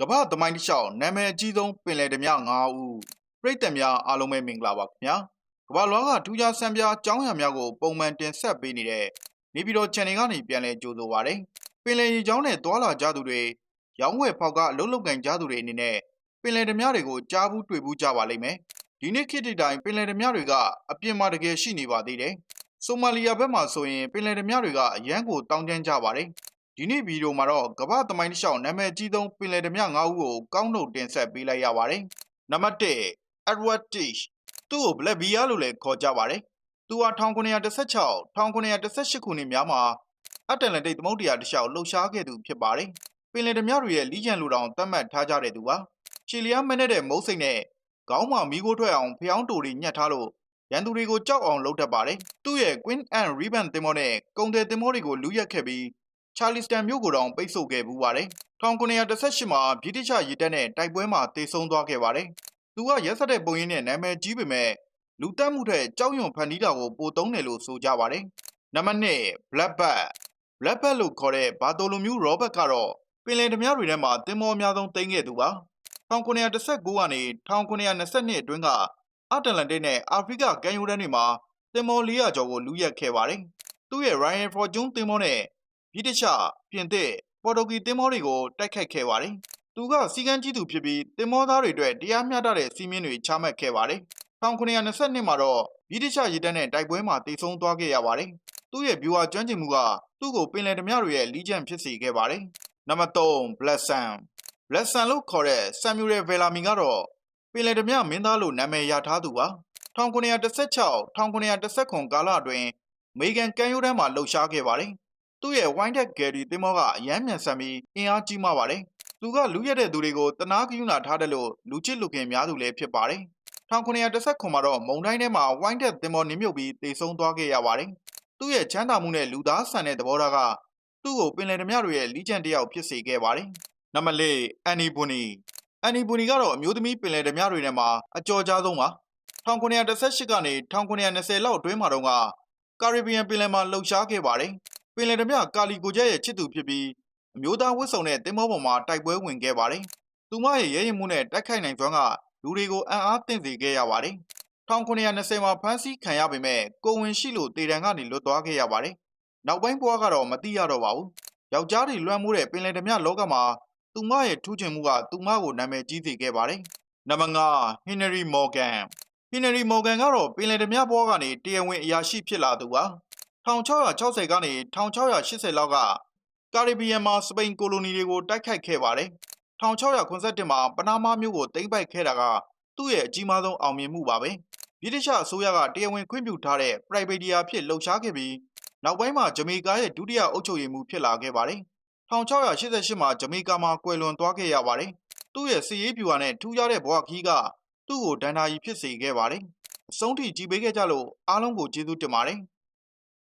ကမ္ဘာသမိုင်းတစ်လျှောက်နာမည်အကြီးဆုံးပင်လယ်ဓမြ9ဦးပြည်သက်များအားလုံးပဲမင်္ဂလာပါခင်ဗျာကမ္ဘာလွှားကထူးခြားဆန်းပြားအကြောင်းအရာများကိုပုံမှန်တင်ဆက်ပေးနေတဲ့နေပြည်တော် channel ကနေပြန်လည်ကြိုဆိုပါရစေပင်လယ်ရေကြောင်းနဲ့တွာလာကြသူတွေရောင်းဝယ်ဖောက်ကအလုံးလုံးကန်ကြသူတွေအနေနဲ့ပင်လယ်ဓမြတွေကိုကြားဘူးတွေ့ဘူးကြပါလိမ့်မယ်ဒီနေ့ခေတ်တိုင်းပင်လယ်ဓမြတွေကအပြင်မှာတကယ်ရှိနေပါသေးတယ်ဆိုမာလီယာဘက်မှာဆိုရင်ပင်လယ်ဓမြတွေကအရန်ကိုတောင်းတန်းကြပါတယ် ဒီနေ့ဗီဒီယိုမှာတော့ကမ္ဘာသမိုင်းတစ်လျှောက်နာမည်ကြီးဆုံးပင်လယ်ဓမြ9ဦးကိုကောင်းထုတ်တင်ဆက်ပေးလိုက်ရပါတယ်။နံပါတ်1 Edward Tish သူ့ကို Black Bear လို့လည်းခေါ်ကြပါတယ်။သူဟာ1916 1918ခုနှစ်များမှာအတ္တလန္တိတ်သမုဒ္ဒရာတစ်လျှောက်လှုပ်ရှားခဲ့သူဖြစ်ပါတယ်။ပင်လယ်ဓမြတွေရဲ့လီးချန်လူတောင်သတ်မှတ်ထားကြတဲ့သူပါ။ချီလီယာမင်းတဲ့မုတ်စိတ်နဲ့ခေါင်းမှာမီးခိုးထွက်အောင်ဖျောင်းတူတွေညှက်ထားလို့ရန်သူတွေကိုကြောက်အောင်လုပ်တတ်ပါတယ်။သူ့ရဲ့ Queen and Ribbon သင်္ဘောနဲ့ကုန်တယ်သင်္ဘောတွေကိုလူရက်ခဲ့ပြီး ချာလီစတန်မြို့ကိုတောင်ပိတ်ဆို့ခဲ့ပူပါတယ်။1918မှာဗြိတိရှရေတပ်နဲ့တိုက်ပွဲမှာတေဆုံးသွားခဲ့ပါတယ်။သူကရက်စက်တဲ့ပုံရင်းနဲ့နာမည်ကြီးပေမဲ့လူတက်မှုထက်ကြောက်ရွံ့ဖန်တီးတာကိုပိုသုံးတယ်လို့ဆိုကြပါတယ်။နံပါတ်2 Blackbird Blackbird လို့ခေါ်တဲ့ဘာတိုလိုမျိုးရောဘတ်ကတော့ပင်လယ်ဓမြတွေထဲမှာတင်မောအများဆုံးတိမ့်ခဲ့သူပါ။1919ကနေ1922အတွင်းကအတ္တလန္တိတ်နဲ့အာဖရိကကမ်းရိုးတန်းတွေမှာတင်မော400ကျော်ကိုလူရက်ခဲ့ပါတယ်။သူ့ရဲ့ Ryan Fortune တင်မောနဲ့ ဗြိတိရှပြင်သစ်ပေါ်တူဂီတင်မောတွေကိုတိုက်ခိုက်ခဲ့ပါတယ်။သူကစီကန်းကြီးသူဖြစ်ပြီးတင်မောသားတွေအတွက်တရားမျှတတဲ့စီးမင်းတွေချမှတ်ခဲ့ပါတယ်။1922မှာတော့ဗြိတိရှရေတပ်နဲ့တိုက်ပွဲမှာတေဆုံးသွားခဲ့ရပါတယ်။သူ့ရဲ့ဗျူဟာကျွမ်းကျင်မှုကသူ့ကိုပင်လယ်ဓမြတွေရဲ့လီးကျန်ဖြစ်စေခဲ့ပါတယ်။နံပါတ်3 Blessan Blessan လို့ခေါ်တဲ့ Samuel Bellamy ကတော့ပင်လယ်ဓမြမင်းသားလို့နာမည်ရထားသူပါ။1916 1919ကာလအတွင်းအမေရိကန်ကမ်းရိုးတန်းမှာလှုပ်ရှားခဲ့ပါတယ်။ သူ့ရဲ့ Wine Deck Gary သင်္ဘောကအယမ်းမြန်ဆန်ပြီးအင်အားကြီးမားပါတယ်။သူကလူရက်တဲ့သူတွေကိုတနာကယူနာထားတယ်လို့လူချစ်လူခင်များသူလည်းဖြစ်ပါတယ်။1919မှာတော့မုံတိုင်းထဲမှာ Wine Deck သင်္ဘောနင်းမြုပ်ပြီးတေဆုံးသွားခဲ့ရပါတယ်။သူ့ရဲ့ချမ်းသာမှုနဲ့လူသားဆန်တဲ့သဘောထားကသူ့ကိုပင်လယ်ဓမြတွေရဲ့လီးကျန်တယောက်ဖြစ်စေခဲ့ပါတယ်။နံပါတ်၄ Annie Bonny Annie Bonny ကတော့အမျိုးသမီးပင်လယ်ဓမြတွေထဲမှာအကျော်ကြားဆုံးပါ1918ကနေ1920လောက်အတွင်းမှာတော့ကကာရစ်ဘီယံပင်လယ်မှာလှုပ်ရှားခဲ့ပါတယ်။ ပင်လယ်ဓမြကာလီကိုကျက်ရဲ့ချစ်သူဖြစ်ပြီးအမျိုးသားဝတ်စုံတဲ့တင်မောပေါ်မှာတိုက်ပွဲဝင်ခဲ့ပါတယ်။သူမရဲ့ရဲရင်မှုနဲ့တိုက်ခိုက်နိုင်စွမ်းကလူတွေကိုအံ့အားသင့်စေခဲ့ရပါတယ်။1920မှာဖမ်းဆီးခံရပေမဲ့ကိုဝင်ရှိလို့တေတံကနေလွတ်သွားခဲ့ရပါတယ်။နောက်ပိုင်းဘဝကတော့မသိရတော့ပါဘူး။ယောက်ျားတွေလွှမ်းမိုးတဲ့ပင်လယ်ဓမြလောကမှာသူမရဲ့ထူးချွန်မှုကသူမကိုနာမည်ကြီးစေခဲ့ပါတယ်။နံပါတ်5 Henry Morgan ဟီနရီမော်ဂန်ကတော့ပင်လယ်ဓမြဘွားကနေတရားဝင်အရာရှိဖြစ်လာသူပါ 1660ကနေ1680လောက်ကကာရစ်ဘီယံမှာစပိန်ကိုလိုနီတွေကိုတိုက်ခိုက်ခဲ့ပါတယ်1681မှာပနားမားမြို့ကိုသိမ်းပိုက်ခဲ့တာကသူ့ရဲ့အကြီးမားဆုံးအောင်မြင်မှုပါပဲဗြိတိရှအစိုးရကတရားဝင်ခွင့်ပြုထားတဲ့ private ဖြစ်လှုပ်ရှားခဲ့ပြီးနောက်ပိုင်းမှာဂျမေကာရဲ့ဒုတိယအုပ်ချုပ်ရေးမှူးဖြစ်လာခဲ့ပါတယ်1688မှာဂျမေကာမှာကွယ်လွန်သွားခဲ့ရပါတယ်သူ့ရဲ့စီရေးပြူဟာနဲ့ထူးခြားတဲ့ဘဝခီးကသူ့ကိုဒဏ္ဍာရီဖြစ်စေခဲ့ပါတယ်။အဆုံးထိကြည်ပေးခဲ့ကြလို့အားလုံးကိုကျေးဇူးတင်ပါတယ်။